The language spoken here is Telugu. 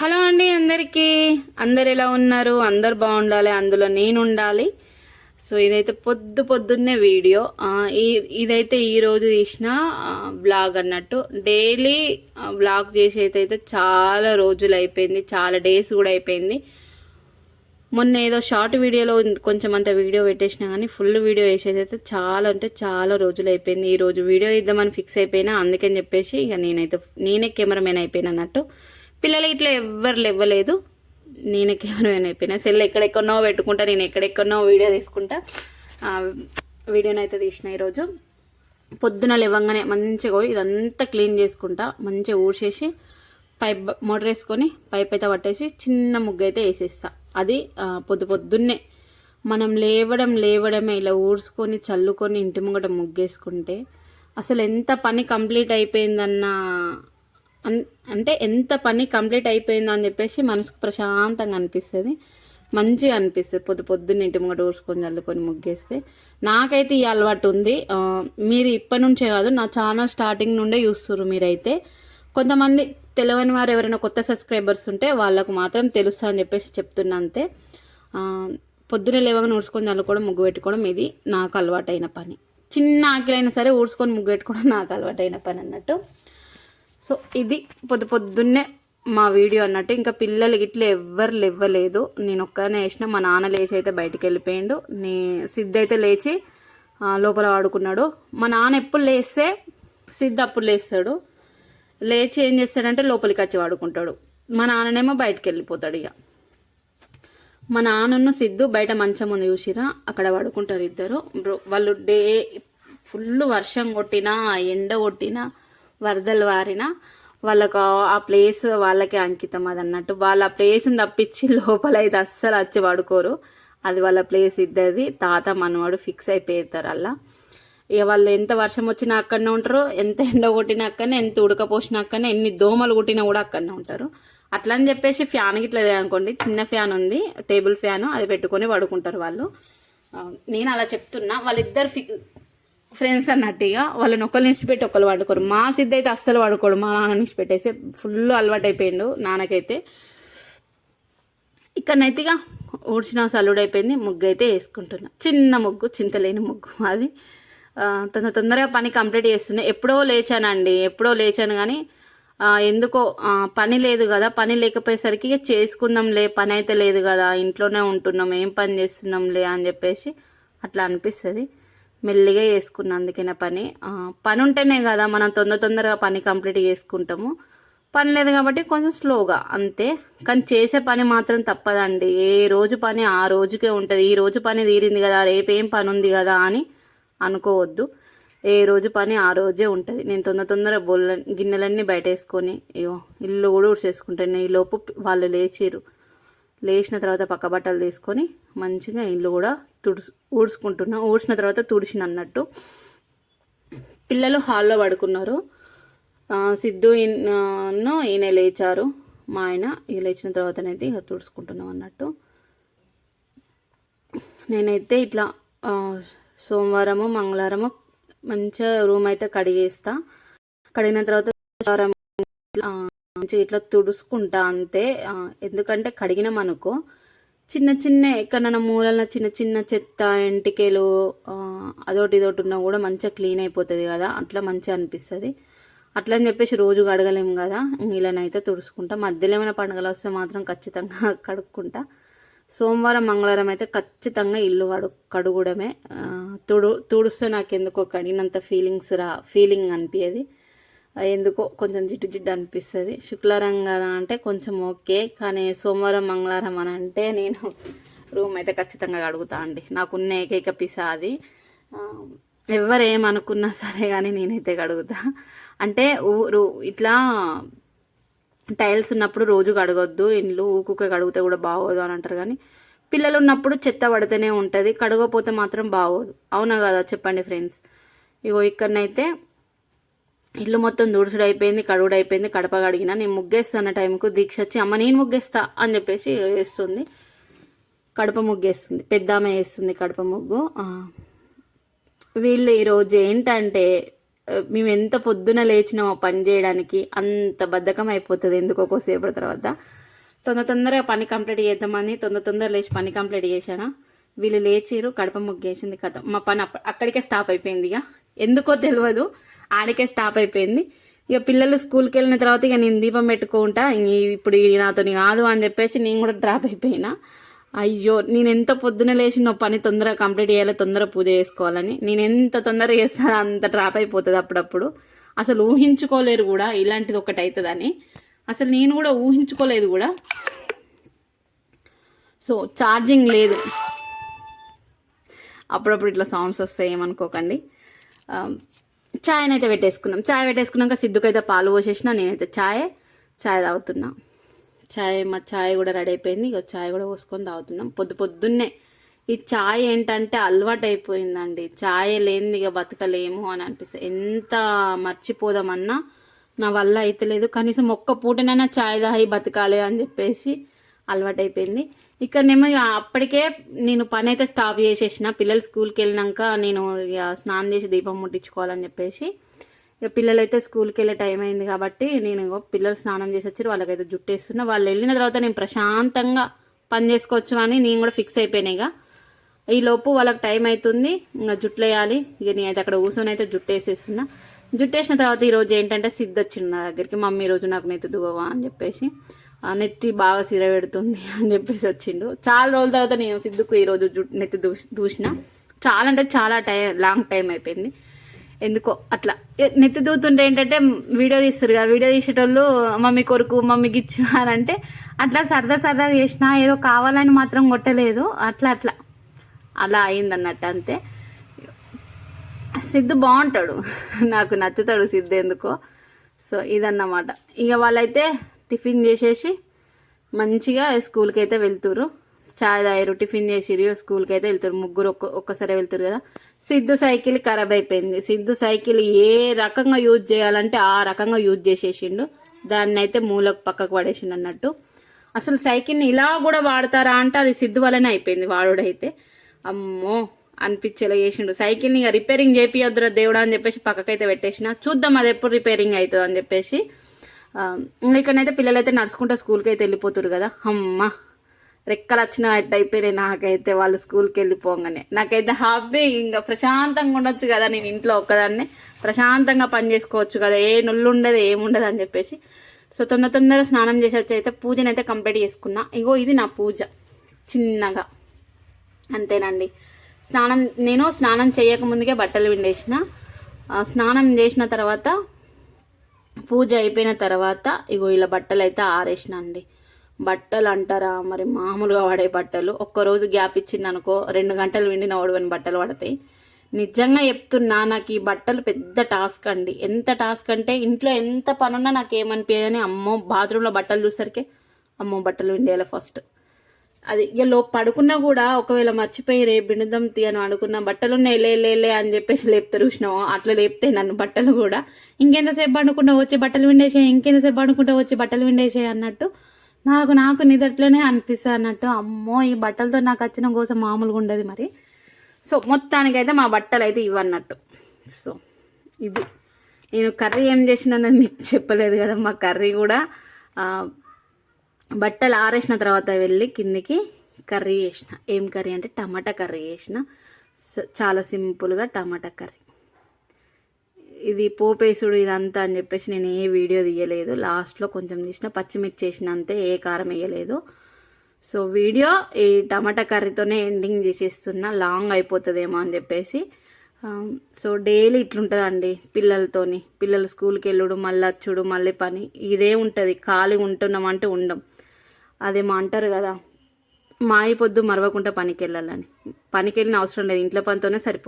హలో అండి అందరికీ. అందరు ఎలా ఉన్నారు? అందరు బాగుండాలి అందులో నేను ఉండాలి సో ఇదైతే పొద్దు పొద్దున్నే వీడియో. ఈ ఇదైతే ఈరోజు తీసిన బ్లాగ్ అన్నట్టు. డైలీ బ్లాగ్ చేసేదైతే చాలా రోజులు అయిపోయింది. చాలా డేస్ కూడా అయిపోయింది. మొన్న ఏదో షార్ట్ వీడియోలో కొంచెం అంత వీడియో పెట్టేసినా కానీ ఫుల్ వీడియో వేసేది అయితే చాలా అంటే చాలా రోజులు అయిపోయింది. ఈ రోజు వీడియో ఇద్దామని ఫిక్స్ అయిపోయినా అందుకని చెప్పేసి ఇక నేనైతే నేనే కెమెరామెన్ అయిపోయినా అన్నట్టు. పిల్లలు ఇట్లా ఎవ్వరు లేవ్వలేదు. నేను కెమెరామెన్ అయిపోయినా. సెల్ ఎక్కడెక్కడనో పెట్టుకుంటా నేను ఎక్కడెక్కడనో వీడియో తీసుకుంటా. వీడియోని అయితే తీసిన ఈరోజు. పొద్దున లేవంగానే మంచిగా పోయి ఇదంతా క్లీన్ చేసుకుంటా. మంచిగా ఊడ్చేసి పైప్ మోటర్ మోటార్ వేసుకొని పైప్ అయితే పట్టేసి చిన్న ముగ్గు అయితే వేసేస్తా. అది పొద్దు పొద్దున్నే మనం లేవడం లేవడమే ఇలా ఊడ్చుకొని చల్లుకొని ఇంటి ముంగట ముగ్గేసుకుంటే అసలు ఎంత పని కంప్లీట్ అయిపోయిందన్న అంటే ఎంత పని కంప్లీట్ అయిపోయిందో అని చెప్పేసి మనసుకు ప్రశాంతంగా అనిపిస్తుంది. మంచిగా అనిపిస్తుంది. పొద్దు పొద్దున్న ఇంటి ముంగట ఊడ్చుకొని చల్లుకొని ముగ్గేస్తే. నాకైతే ఈ అలవాటు ఉంది. మీరు ఇప్పటి నుంచే కాదు నా ఛానల్ స్టార్టింగ్ నుండే చూస్తున్నారు మీరైతే. కొంతమంది తెలియని వారు ఎవరైనా కొత్త సబ్స్క్రైబర్స్ ఉంటే వాళ్ళకు మాత్రం తెలుస్తా అని చెప్పేసి చెప్తున్నా అంతే. పొద్దున లేవగానే ఊడ్చుకొని చల్లుకోవడం ముగ్గు పెట్టుకోవడం ఇది నాకు అలవాటైన పని. చిన్న ఆకిలైనా సరే ఊడ్చుకొని ముగ్గు పెట్టుకోవడం నాకు అలవాటైన పని అన్నట్టు. సో ఇది పొద్దు పొద్దున్నే మా వీడియో అన్నట్టు. ఇంకా పిల్లలు ఇట్లా ఎవ్వరు లేవ్వలేదు. నేను ఒక్కనే వేసిన మా నాన్న లేచి అయితే బయటికి వెళ్ళిపోయిండు. నీ సిద్ధ అయితే లేచి లోపల ఆడుకున్నాడు. మా నాన్న ఎప్పుడు లేస్తే సిద్ధ అప్పుడు లేస్తాడు. లేచి ఏం చేస్తాడంటే లోపలికి వచ్చి వాడుకుంటాడు మా నాన్ననేమో బయటికి వెళ్ళిపోతాడు ఇక మా నాన్నను సిద్ధు బయట మంచం ఉంది చూసిరా అక్కడ పడుకుంటారు ఇద్దరు. వాళ్ళు డే ఫుల్ వర్షం కొట్టినా ఎండ కొట్టినా వరదలు వారిన వాళ్ళకు ఆ- ప్లేస్ వాళ్ళకే అంకితం అది అన్నట్టు వాళ్ళ ఆ ప్లేస్ని తప్పించి లోపల అయితే అస్సలు వచ్చి పడుకోరు. అది వాళ్ళ ప్లేస్ ఇద్దరిది. తాత మనవాడు ఫిక్స్ అయిపోతారు అలా ఇక వాళ్ళు ఎంత వర్షం వచ్చినా అక్కడనే ఉంటారు. ఎంత ఎండ కొట్టినా అక్కడనే ఎంత ఉడకపోసినా అక్కడనే ఎన్ని దోమలు కొట్టినా కూడా అక్కడనే ఉంటారు. అట్లా అని చెప్పేసి ఫ్యాన్ గిట్లా అనుకోండి. చిన్న ఫ్యాన్ ఉంది. టేబుల్ ఫ్యాన్ అది పెట్టుకొని పడుకుంటారు వాళ్ళు. నేను అలా చెప్తున్నా. వాళ్ళిద్దరు ఫి ఫ్రెండ్స్ అన్నట్టు ఇక వాళ్ళని ఒకళ్ళు నిడిచిపెట్టి ఒకళ్ళు పడుకోరు మా సిద్ధ అయితే అస్సలు పడుకోడు మా నాన్న పెట్టేసి ఫుల్ అలవాటు అయిపోయిండు నాన్నకైతే. ఇక్కడనైతే ఇక ఊడ్చిన సల్లుడు అయిపోయింది ముగ్గు అయితే వేసుకుంటున్నా. చిన్న ముగ్గు చింతలేని ముగ్గు అది తొందర తొందరగా పని కంప్లీట్ చేస్తున్నా. ఎప్పుడో లేచానండి. ఎప్పుడో లేచాను కానీ ఎందుకో పని లేదు కదా. పని లేకపోయేసరికి ఇక చేసుకుందాంలే. పని అయితే లేదు కదా. ఇంట్లోనే ఉంటున్నాం. ఏం పని చేస్తున్నాంలే అని చెప్పేసి అట్లా అనిపిస్తుంది. మెల్లిగా చేసుకున్నా అందుకనే పని. పని ఉంటేనే కదా మనం తొందర తొందరగా పని కంప్లీట్ చేసుకుంటాము. పని లేదు కాబట్టి కొంచెం స్లోగా అంతే. కానీ చేసే పని మాత్రం తప్పదండి. ఏ రోజు పని ఆ రోజుకే ఉంటుంది. ఈ రోజు పని తీరింది కదా రేపేం పని ఉంది కదా అని అనుకోవద్దు. ఏ రోజు పని ఆ రోజే ఉంటుంది. నేను తొందర తొందర బొల్ల గిన్నెలన్నీ బయట వేసుకొని ఇల్లు కూడా ఉడిసేసుకుంటాను ఈ లోపు వాళ్ళు లేచిరు లేచిన తర్వాత పక్క బట్టలు తీసుకొని మంచిగా ఇల్లు కూడా తుడుసు ఊడ్చుకుంటున్నా. ఊడ్చిన తర్వాత తుడిచిన అన్నట్టు. పిల్లలు హాల్లో పడుకున్నారు. సిద్ధు ఈయన ఈయన లేచారు. మా ఆయన ఇక లేచిన తర్వాతనైతే ఇక తుడుచుకుంటున్నాం అన్నట్టు. నేనైతే ఇట్లా సోమవారము మంగళవారము మంచిగా రూమ్ అయితే కడిగేస్తా. కడిగిన తర్వాత మంచిగా ఇట్లా తుడుచుకుంటా అంతే. ఎందుకంటే కడిగినాం అనుకో. చిన్న చిన్న ఎక్కడన్నా మూలన చిన్న చిన్న చెత్త ఎంటికలు అదోటి అదొకటి ఇదొకటి ఉన్నా కూడా మంచిగా క్లీన్ అయిపోతుంది కదా. అట్లా మంచిగా అనిపిస్తుంది. అట్లా అని చెప్పేసి రోజు కడగలేము కదా. నీళ్ళనైతే తుడుచుకుంటా. మధ్యలో ఏమైనా పండుగలు వస్తే మాత్రం ఖచ్చితంగా కడుక్కుంటా. సోమవారం మంగళవారం అయితే ఖచ్చితంగా ఇల్లు కడు కడుగుడమే. తుడు తుడిస్తే నాకు ఎందుకో కడిగినంత ఫీలింగ్స్ రా ఫీలింగ్ అనిపించేది ఎందుకో కొంచెం జిడ్డు జిడ్డు అనిపిస్తుంది. శుక్రవారం కదా అంటే కొంచెం ఓకే కానీ సోమవారం మంగళవారం అని అంటే నేను రూమ్ అయితే ఖచ్చితంగా కడుగుతా అండి. నాకున్న ఏకైక పిసా అది. ఆ, ఎవరు ఏమనుకున్నా సరే కానీ నేనైతే కడుగుతా. అంటే ఊరు ఇట్లా టైల్స్ ఉన్నప్పుడు రోజు కడగొద్దు ఇండ్లు ఊకుకే కడిగితే కూడా బాగోదు అని అంటారు కానీ పిల్లలు ఉన్నప్పుడు చెత్త పడితేనే ఉంటుంది కడగపోతే మాత్రం బాగోదు. అవునా కదా? చెప్పండి ఫ్రెండ్స్. ఇగో ఇక్కడనైతే ఇల్లు మొత్తం దుడుసుడు అయిపోయింది కడుగుడు అయిపోయింది కడప కడిగిన నేను ముగ్గేస్తున్న టైంకు దీక్ష వచ్చి అమ్మ నేను ముగ్గేస్తా అని చెప్పేసి వేస్తుంది. కడప ముగ్గేస్తుంది. పెద్ద ఆమె వేస్తుంది కడప ముగ్గు. వీళ్ళు ఈరోజు ఏంటంటే మేము ఎంత పొద్దున లేచినామో పని చేయడానికి అంత బద్ధకం అయిపోతుంది ఎందుకో సేపటి తర్వాత. తొందర తొందరగా పని కంప్లీట్ చేద్దామని తొందర తొందర లేచి పని కంప్లీట్ చేశానా? వీళ్ళు లేచిరు కడప ముగ్గేసింది కథ. మా పని అప్ప- అక్కడికే స్టాప్ అయిపోయింది ఇక. ఎందుకో తెలియదు ఆడికే స్టాప్ అయిపోయింది. ఇక పిల్లలు స్కూల్కి వెళ్ళిన తర్వాత ఇక నేను దీపం పెట్టుకుంటా ఇంక ఇప్పుడు ఇది నాతో కాదు అని చెప్పేసి నేను కూడా డ్రాప్ అయిపోయినా. అయ్యో నేను ఎంత పొద్దున లేచి నా పని తొందరగా కంప్లీట్ చేయాలి తొందరగా పూజ చేసుకోవాలని. నేను ఎంత తొందరగా చేస్తాను అంత డ్రాప్ అయిపోతుంది అప్పుడప్పుడు. అసలు ఊహించుకోలేరు కూడా ఇలాంటిది ఒకటి అవుతుందని అసలు నేను కూడా ఊహించుకోలేదు కూడా. సో ఛార్జింగ్ లేదు. అప్పుడప్పుడు ఇట్లా సౌండ్స్ వస్తాయి ఏమనుకోకండి ఛాయ్ అయితే పెట్టేసుకున్నాం. చాయ్ పెట్టేసుకున్నాక సిద్ధుకైతే పాలు పోసేసిన నేనైతే ఛాయ్ చాయ్ తాగుతున్నా. చాయ్ మా చాయ్ కూడా రెడీ అయిపోయింది. ఇక చాయ్ కూడా పోసుకొని తాగుతున్నాం. పొద్దు పొద్దున్నే ఈ చాయ్ ఏంటంటే అలవాటు అయిపోయిందండి చాయ్ లేనిది ఇక బతకలేము అని అనిపిస్తుంది. ఎంత మర్చిపోదామన్నా నా వల్ల అయితే లేదు కనీసం ఒక్క పూటనైనా చాయ్ దాహి బతకాలి అని చెప్పేసి అలవాటు అయిపోయింది ఇక్కడనేమో ఇక అప్పటికే నేను పని అయితే స్టాప్ చేసేసిన. పిల్లలు స్కూల్కి వెళ్ళినాక నేను ఇక స్నానం చేసి దీపం ముట్టించుకోవాలని చెప్పేసి. ఇక పిల్లలు అయితే స్కూల్కి వెళ్ళే టైం అయింది కాబట్టి నేను పిల్లలు స్నానం చేసి వచ్చి వాళ్ళకైతే జుట్టు వేస్తున్నా వాళ్ళు వెళ్ళిన తర్వాత నేను ప్రశాంతంగా పని చేసుకోవచ్చు కానీ నేను కూడా ఫిక్స్ అయిపోయినా ఇక ఈ లోపు వాళ్ళకి టైం అవుతుంది ఇంకా జుట్లు వేయాలి ఇక నేనైతే అక్కడ కూర్చొని అయితే జుట్టు వేసేస్తున్నా జుట్టు వేసిన తర్వాత ఈరోజు ఏంటంటే సిద్ధ వచ్చింది నా దగ్గరికి. మమ్మీ ఈరోజు నాకు నెత్తి దువ్వవా? అని చెప్పేసి. నెత్తి బాగా సిర పెడుతుంది అని చెప్పేసి వచ్చిండు. చాలా రోజుల తర్వాత నేను సిద్ధుకు ఈరోజు జుట్టు నెత్తి దూ దూసిన చాలా అంటే చాలా టైం లాంగ్ టైం అయిపోయింది. ఎందుకో అట్లా. నెత్తి దూతుంటే ఏంటంటే వీడియో తీస్తారు కదా వీడియో తీసేటోళ్ళు మమ్మీ కొరకు మమ్మీకి ఇచ్చు అని అంటే అట్లా సరదా సరదాగా చేసిన ఏదో కావాలని మాత్రం కొట్టలేదు. అట్లా అట్లా. అలా అయిందన్నట్టు అంతే. సిద్ధు బాగుంటాడు. నాకు నచ్చుతాడు సిద్ధు ఎందుకో. సో ఇదన్నమాట. ఇక వాళ్ళైతే టిఫిన్ చేసేసి మంచిగా స్కూల్కి అయితే వెళ్తురు చాయ్ తాగారు టిఫిన్ చేసిరు స్కూల్కి అయితే వెళ్తారు ముగ్గురు ఒక్క ఒక్కసారి వెళ్తారు కదా. సిద్ధు సైకిల్ ఖరాబ్ అయిపోయింది. సిద్ధు సైకిల్ ఏ రకంగా యూజ్ చేయాలంటే ఆ రకంగా యూజ్ చేసేసిండు. దాన్ని అయితే మూలకు పక్కకు పడేసిండు అన్నట్టు. అసలు సైకిల్ని ఇలా కూడా వాడతారా అంటే అది సిద్ధు వల్లనే అయిపోయింది వాడుడైతే. అమ్మో! అనిపించేలా చేసిండు. సైకిల్ని ఇక రిపేరింగ్ చేపియొద్దురా దేవుడా అని చెప్పేసి పక్కకైతే పెట్టేసిన. చూద్దాం అది ఎప్పుడు రిపేరింగ్ అవుతుంది అని చెప్పేసి ఇంకా ఇక్కడనైతే పిల్లలు అయితే నడుచుకుంటూ స్కూల్కి అయితే వెళ్ళిపోతారు కదా. అమ్మ రెక్కలు వచ్చిన అట్టు అయిపోయినాయి నాకైతే వాళ్ళు స్కూల్కి వెళ్ళిపోగానే. నాకైతే హ్యాపీ ఇంకా ప్రశాంతంగా ఉండొచ్చు కదా నేను ఇంట్లో ఒక్కదాన్ని. ప్రశాంతంగా పని చేసుకోవచ్చు కదా ఏ నుళ్ళు ఉండదు ఏముండదు అని చెప్పేసి. సో తొందర తొందర స్నానం చేసి వచ్చి అయితే పూజనైతే అయితే కంప్లీట్ చేసుకున్నా. ఇగో ఇది నా పూజ చిన్నగా. అంతేనండి. స్నానం నేను స్నానం చేయక ముందుకే బట్టలు విండేసిన. స్నానం చేసిన తర్వాత పూజ అయిపోయిన తర్వాత ఇగో ఇలా బట్టలు అయితే ఆరేసిన అండి బట్టలు అంటారా మరి మామూలుగా వాడే బట్టలు. ఒక్కరోజు గ్యాప్ ఇచ్చింది అనుకో రెండు గంటలు విండిన ఓడవని బట్టలు పడతాయి. నిజంగా చెప్తున్నా నాకు ఈ బట్టలు పెద్ద టాస్క్ అండి. ఎంత టాస్క్ అంటే ఇంట్లో ఎంత పనున్నా నాకు ఏమనిపించదని అమ్మో బాత్రూంలో బట్టలు చూసరికే అమ్మో బట్టలు విండేయాలి ఫస్ట్. అది ఇక లో పడుకున్నా కూడా ఒకవేళ మర్చిపోయి రేపు బిండుదాం తీ అని అనుకున్న బట్టలు ఉన్నాయి లే లే లే అని చెప్పేసి లేపుతారు చూసినావు? అట్లా లేపితే నన్ను బట్టలు కూడా. ఇంకెంతసేపు పండుకుంటా వచ్చి బట్టలు విండేసే ఇంకెంతసేపు పండుకుంటా వచ్చి బట్టలు విండేసే అన్నట్టు నాకు నాకు నిదట్లోనే అనిపిస్తుంది అన్నట్టు. అమ్మో ఈ బట్టలతో నాకు వచ్చిన కోసం మామూలుగా ఉండదు మరి. సో మొత్తానికైతే మా బట్టలు అయితే ఇవన్నట్టు సో ఇది. నేను కర్రీ ఏం చేసినానని మీకు చెప్పలేదు కదా మా కర్రీ కూడా బట్టలు ఆరేసిన తర్వాత వెళ్ళి కిందికి కర్రీ చేసిన. ఏం కర్రీ అంటే టమాటా కర్రీ చేసిన. చాలా సింపుల్గా టమాటా కర్రీ. ఇది పోపేసుడు ఇదంతా అని చెప్పేసి నేను ఏ వీడియో తీయలేదు. లాస్ట్లో కొంచెం తీసిన. పచ్చిమిర్చి వేసిన అంతే ఏ కారం వేయలేదు. సో వీడియో ఈ టమాటా కర్రీతోనే ఎండింగ్ చేసేస్తున్నా. లాంగ్ అయిపోతుందేమో అని చెప్పేసి. సో డైలీ ఇట్లుంటుందండి పిల్లలతోని. పిల్లలు స్కూల్కి వెళ్ళుడు మళ్ళీ వచ్చుడు మళ్ళీ పని. ఇదే ఉంటుంది. ఖాళీ ఉంటున్నామంటే ఉండం. అదేమో అంటారు కదా మాయి పొద్దు మరవకుండా పనికి వెళ్ళాలని పనికి వెళ్ళిన అవసరం లేదు ఇంట్లో పనితోనే సరిపో